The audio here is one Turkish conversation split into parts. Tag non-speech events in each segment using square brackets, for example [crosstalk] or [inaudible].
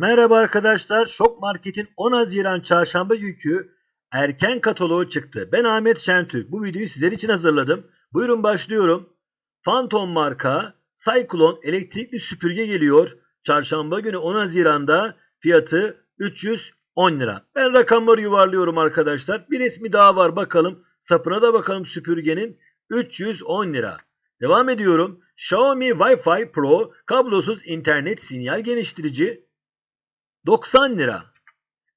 Merhaba arkadaşlar. Şok Market'in 10 Haziran çarşamba günkü erken kataloğu çıktı. Ben Ahmet Şentürk. Bu videoyu sizler için hazırladım. Buyurun başlıyorum. Phantom marka Cyclone elektrikli süpürge geliyor. Çarşamba günü 10 Haziran'da fiyatı 310 lira. Ben rakamları yuvarlıyorum arkadaşlar. Bir resmi daha var bakalım. Sapına da bakalım süpürgenin. 310 lira. Devam ediyorum. Xiaomi Wi-Fi Pro kablosuz internet sinyal genişletici 90 lira.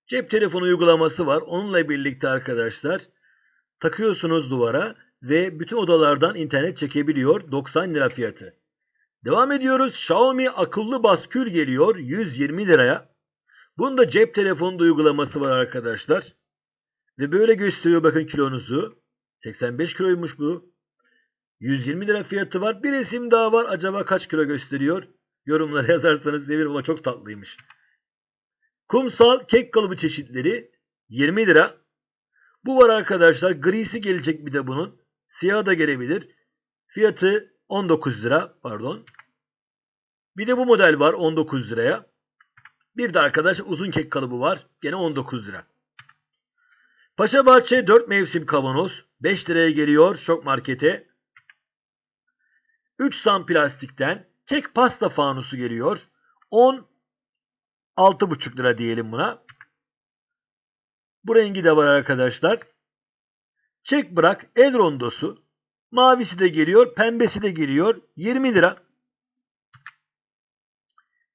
Cep telefonu uygulaması var. Onunla birlikte arkadaşlar takıyorsunuz duvara ve bütün odalardan internet çekebiliyor. 90 lira fiyatı. Devam ediyoruz. Xiaomi akıllı baskül geliyor 120 liraya. Bunda cep telefonu uygulaması var arkadaşlar. Ve böyle gösteriyor bakın kilonuzu. 85 kiloymuş bu. 120 lira fiyatı var. Bir resim daha var. Acaba kaç kilo gösteriyor? Yorumlara [laughs] yazarsanız sevinirim ama çok tatlıymış. Kumsal kek kalıbı çeşitleri 20 lira. Bu var arkadaşlar. Grisi gelecek bir de bunun. Siyahı da gelebilir. Fiyatı 19 lira. Pardon. Bir de bu model var 19 liraya. Bir de arkadaş uzun kek kalıbı var. Gene 19 lira. Paşa Bahçe 4 mevsim kavanoz 5 liraya geliyor şok markete. 3 sam plastikten kek pasta fanusu geliyor. 10 6,5 lira diyelim buna. Bu rengi de var arkadaşlar. Çek bırak el rondosu. Mavisi de geliyor, pembesi de geliyor. 20 lira.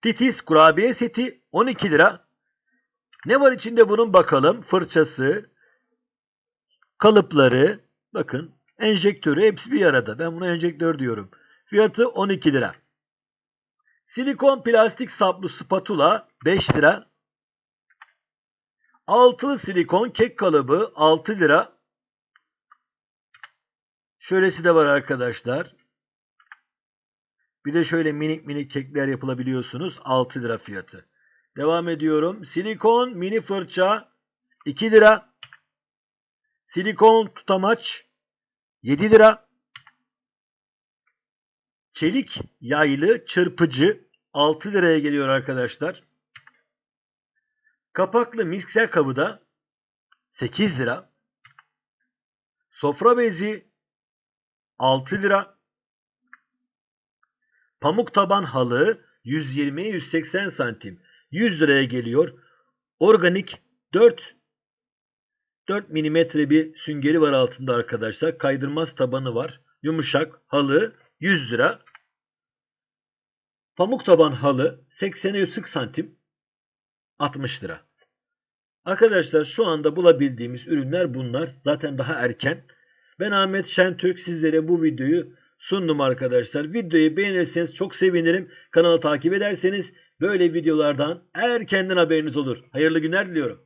Titiz kurabiye seti 12 lira. Ne var içinde bunun bakalım. Fırçası, kalıpları, bakın enjektörü hepsi bir arada. Ben buna enjektör diyorum. Fiyatı 12 lira. Silikon plastik saplı spatula 5 lira. Altılı silikon kek kalıbı 6 lira. Şöylesi de var arkadaşlar. Bir de şöyle minik minik kekler yapılabiliyorsunuz. 6 lira fiyatı. Devam ediyorum. Silikon mini fırça 2 lira. Silikon tutamaç 7 lira. Çelik yaylı çırpıcı 6 liraya geliyor arkadaşlar. Kapaklı mikser kabı da 8 lira. Sofra bezi 6 lira. Pamuk taban halı 120-180 santim 100 liraya geliyor. Organik 4 4 milimetre bir süngeri var altında arkadaşlar. Kaydırmaz tabanı var. Yumuşak halı 100 lira. Pamuk taban halı 80'e 140 santim 60 lira. Arkadaşlar şu anda bulabildiğimiz ürünler bunlar. Zaten daha erken. Ben Ahmet Şentürk sizlere bu videoyu sundum arkadaşlar. Videoyu beğenirseniz çok sevinirim. Kanalı takip ederseniz böyle videolardan erkenden haberiniz olur. Hayırlı günler diliyorum.